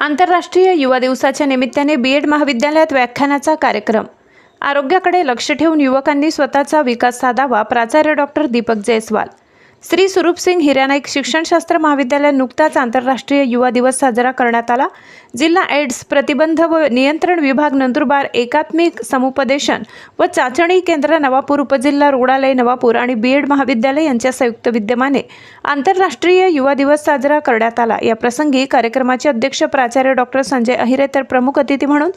आंतरराष्ट्रीय युवा दिवसाच्या निमित्ताने बी एड महाविद्यालयात व्याख्यानाचा कार्यक्रम. आरोग्याकडे लक्ष ठेवून युवकांनी स्वतःचा विकास साधावा प्राचार्य डॉक्टर दीपक जयस्वाल. श्री स्वरूपसिंग हिरानाईक शिक्षणशास्त्र महाविद्यालय नुकताच आंतरराष्ट्रीय युवा दिवस साजरा करण्यात आला. जिल्हा एड्स प्रतिबंध व नियंत्रण विभाग नंदुरबार एकात्मिक समुपदेशन व चाचणी केंद्र नवापूर उपजिल्हा रुग्णालय नवापूर आणि बी एड महाविद्यालय यांच्या संयुक्त विद्यमाने आंतरराष्ट्रीय युवा दिवस साजरा करण्यात आला. या प्रसंगी कार्यक्रमाचे अध्यक्ष प्राचार्य डॉक्टर संजय अहिरे तर प्रमुख अतिथी म्हणून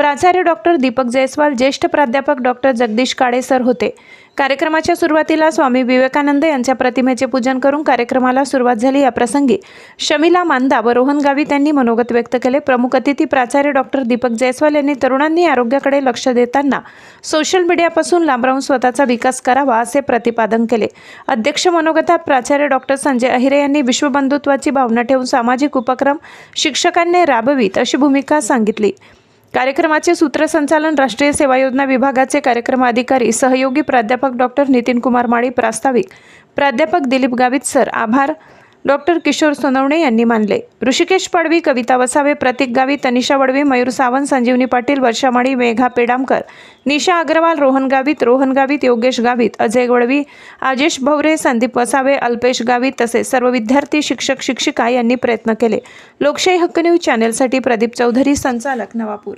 प्राचार्य डॉक्टर दीपक जयस्वाल ज्येष्ठ प्राध्यापक डॉक्टर जगदीश काळे सर होते. कार्यक्रमाच्या सुरुवातीला स्वामी विवेकानंद यांच्या प्रतिमेचे पूजन करून कार्यक्रमाला सुरुवात झाली. या प्रसंगी शमिला मांदा व रोहन गावित यांनी मनोगत व्यक्त केले. प्रमुख अतिथी प्राचार्य डॉक्टर दीपक जयस्वाल यांनी तरुणांनी आरोग्याकडे लक्ष देताना सोशल मीडियापासून लांब राहून स्वतःचा विकास करावा असे प्रतिपादन केले. अध्यक्ष मनोगतात प्राचार्य डॉक्टर संजय अहिरे यांनी विश्वबंधुत्वाची भावना ठेवून सामाजिक उपक्रम शिक्षकांनी राबवीत अशी भूमिका सांगितली. कार्यक्रमाचे सूत्रसंचालन राष्ट्रीय सेवा योजना विभागाचे कार्यक्रम अधिकारी सहयोगी प्राध्यापक डॉक्टर नितीन कुमार माळी प्रास्ताविक प्राध्यापक दिलीप गावित सर आभार. डॉक्टर किशोर सोनवणे यांनी मानले. ऋषिकेश पडवी कविता वसावे प्रतीक गावी तनिषा वडवी मयूर सावंत संजीवनी पाटील वर्षा माळी मेघा पेडामकर निशा अग्रवाल रोहन गावित रोहन गावित योगेश गावित अजय वडवी आजेश भवरे संदीप वसावे अल्पेश गावित तसेच सर्व विद्यार्थी शिक्षक शिक्षिका यांनी प्रयत्न केले. लोकशाही हक्क न्यूज चॅनेलसाठी प्रदीप चौधरी संचालक नवापूर.